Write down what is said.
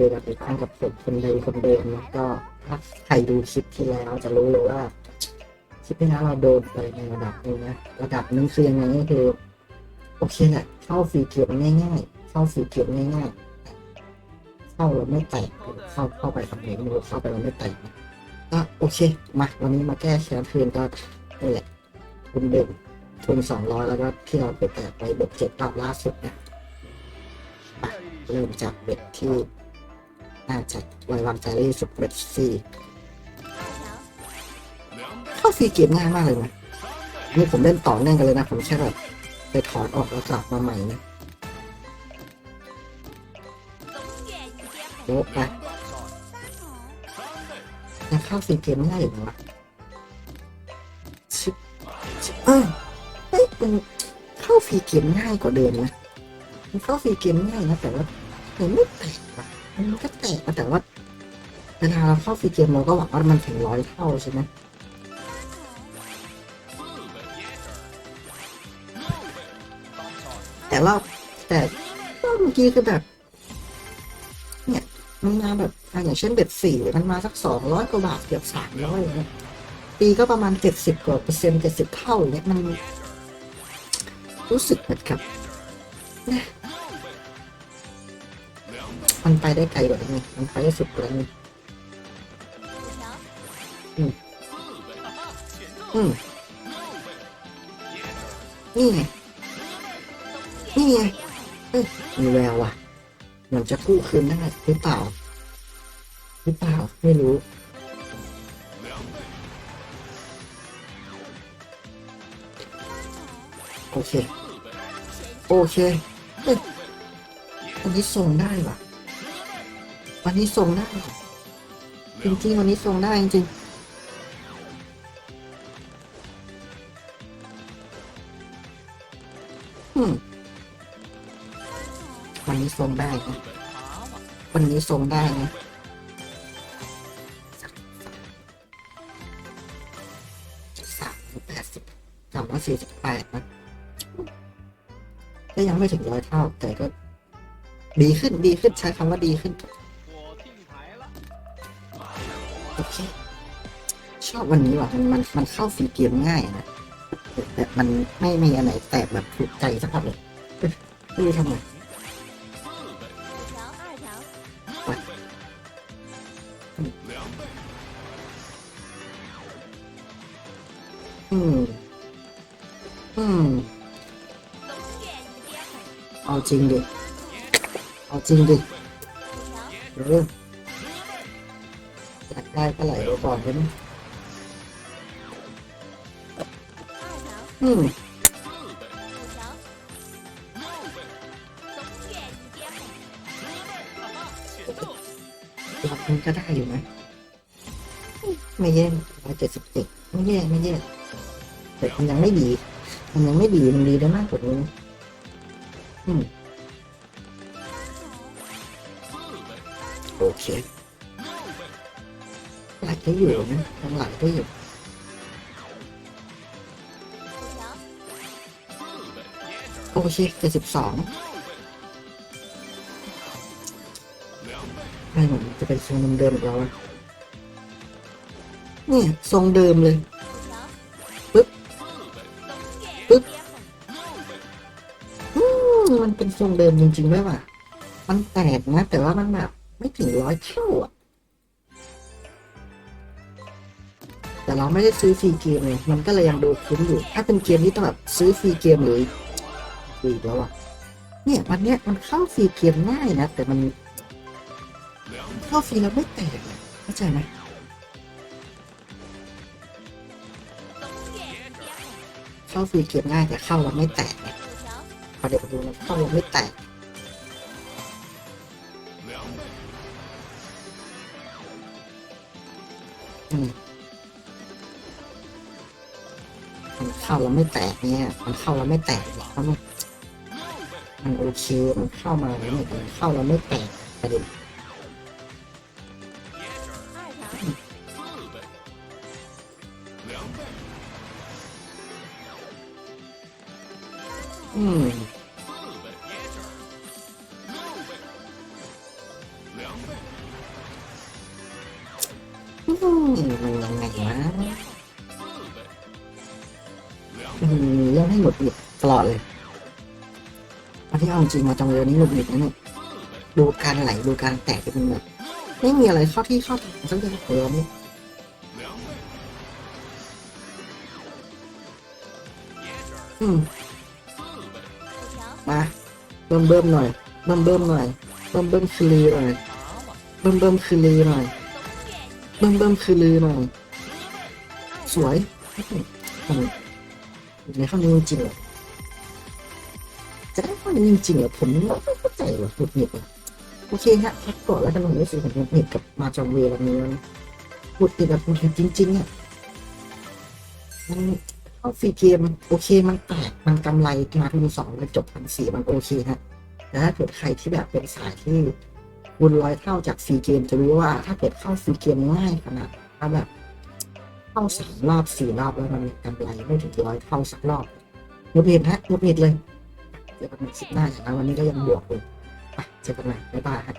จอกับอีกครั้งกับผมคนใดคนเดิมนะก็ถ้าใครดูคลิปที่แล้วจะรู้เลยว่าคลิปที่แล้วเราโดนไปในระดับหนึงนะระดับหนึงคือยังไงก็คือโอเคแหละเข้าฟรีเกียร์ง่ายๆเข้าฟรีเกียร์ง่ายๆเข้าเราไม่แตกเข้าเข้าไปทำเองไม่รู้เข้าไปเราไม่แตกก็โอเคมาวันนี้มาแก้แค้นคืนก็นี่แหละคุณเดิมทุนสองร้อยแล้วก็ที่เราไปแตกไปเบ็ดเจ็ดรอบล่าสุดนะเริ่มจากเบ็ดที่ น่าจะไว้วางใจได้ที่สุดเบ็ดสี่เข้าฟรีเกมง่ายมากเลยนะนี่ผมเล่นต่อเนื่องกันเลยนะ ผมแค่แบบไปถอนออกแล้วกลับมาใหม่นะโอ้ไปยังเข้าฟรีเกมง่ายอยู่นะชิบชิบเออเฮ้ยมันเข้าฟรีเกมง่ายกว่าเดิมนะมันเข้าฟรีเกมง่ายนะแต่ว่ามันไม่แตกอะ มันก็แตกแต่ว่าเวลาเราเข้าฟรีเกมเราก็หวังว่ามันถึงร้อยเท่าใช่ไหมแต่เราแต่เมื่อกี้คือแบบ เนี่ยมันมาแบบอะอย่างเช่นเบ็ดสี่มันมาสักสองร้อยกว่าบาทเกือบสามร้อยเนี่ยปีก็ประมาณเจ็ดสิบกว่าเปอร์เซ็นต์เจ็ดสิบเท่าอย่างเงี้ยมันรู้สึกเหมือนกับ มันไปได้ไกลกว่านี้มันไปได้สุดกว่านี้อืมอืมนี่ไง นี่ไง เอ้ยมีแววว่ะมันจะกู้คืนได้หรือเปล่า หรือเปล่า ไม่รู้ โอเค โอเค เอ้ยวันนี้ส่งได้ว่ะ วันนี้ส่งได้ จริงๆวันนี้ส่งได้จริงๆอืมวันนี้ส่งได้นะวันนี้ส่งได้นะสามแปดสิบสามร้อยสี่สิบแปดนะก็ยังไม่ถึงร้อยเท่า แต่ก็ ดีขึ้นดีขึ้นใช้คำว่าดีขึ้น โอเค ชอบวันนี้ว่ะมันมันมันเข้าฟรีเกมง่ายนะแต่มันไม่มีอันไหนแตกแบบถูกใจสักพักเลยไม่รู้ทำไมอืม อืม เอาจริงดิ เอาจริงดิเออ ได้ก็ไหลไปก่อนได้ไหมอืมหลับมันก็ได้อยู่นะไม่แย่ร้อยเจ็ดสิบเจ็ดไม่แย่ไม่แย่แต่มันยังไม่ดี มันยังไม่ดีมันดีได้มากกว่านี้นะอืมโอเคไหลได้อยู่นะยังหลได้อยู่โอเคเจ็ดสิบสองไม่เหมือนจะเป็นทรงเดิมๆอีกแล้วอะเนี่ยทรงเดิมเลยปึ๊บปึ๊บมันเป็นทรงเดิมจริงๆด้วยว่ะ มันแตกนะ แต่ว่ามันแบบไม่ถึงร้อยเท่าอะ แต่เราไม่ได้ซื้อฟรีเกมเลยมันก็เลยยังดูคุ้มอยู่ ถ้าเป็นเกมที่ต้องแบบซื้อฟรีเกมหรือฟรีแล้วอะเนี่ยวันเนี้ยมันเข้าฟรีเกมง่ายนะ แต่มันเข้าฟรีแล้วไม่แตกเข้าใจไหมเข้าฟรีเกมง่ายแต่เข้าแล้วไม่แตกเนี่ยพอเดี๋ยวดูมันเข้าแล้วไม่แตกอืม เข้าแล้วไม่แตกเนี่ยมันเข้าแล้วไม่แตกหรอกเพราะมันมันโอเคมันเข้ามาแล้วเนี่ยมันเข้าแล้วไม่แตกประเด็นอืม ดหงิดตลอดเลยอันที่เอาจริงมาจังเลยนี่หงุดหงิดนะเนี่ยดูการไหลดูการแตกเป็นแบบไม่มีอะไรเข้าที่เข้าทางสักอย่างเลยวันนี้อืมมาเบิ่มเบิ่มหน่อยเบิ่มเบิ่มหน่อยเบิ่มเบิ่มคือลือหน่อยเบิ่มเบิ่มคือลือหน่อยเบิ่มเบิ่มคือลือหน่อยสวยอืม ในข้อนี้จริงเหรอจะได้ข้อนี้จริงๆเหรอผมไม่เข้าใจว่ะหงุดหงิดว่ะโอเคฮะพักก่อนแล้วกันผมรู้สึกผมหงุดหงิดกับมาจอมเวลานี้นหงุดหงิดแบบหงุดหงิดจริงๆอะมันเข้าฟรีเกมโอเคมันแตกมันกำไรมาทุนสองเลยจบพันสี่มันโอเคฮะแต่ถ้าเกิดใครที่แบบเป็นสายที่คูณร้อยเท่าจากฟรีเกมจะรู้ว่าถ้าเกิดเข้าฟรีเกมง่ายขนาดถ้าแบบ เข้าสามรอบสี่รอบแล้วมันกำไรไม่ถึงร้อยเท่าสักรอบงดเห็นฮะงดเห็นเลยเจอกันใหม่คลิปหน้าอย่างนั้นวันนี้ก็ยังบวกอยู่ไปเจอกันใหม่บ๊ายบายฮะ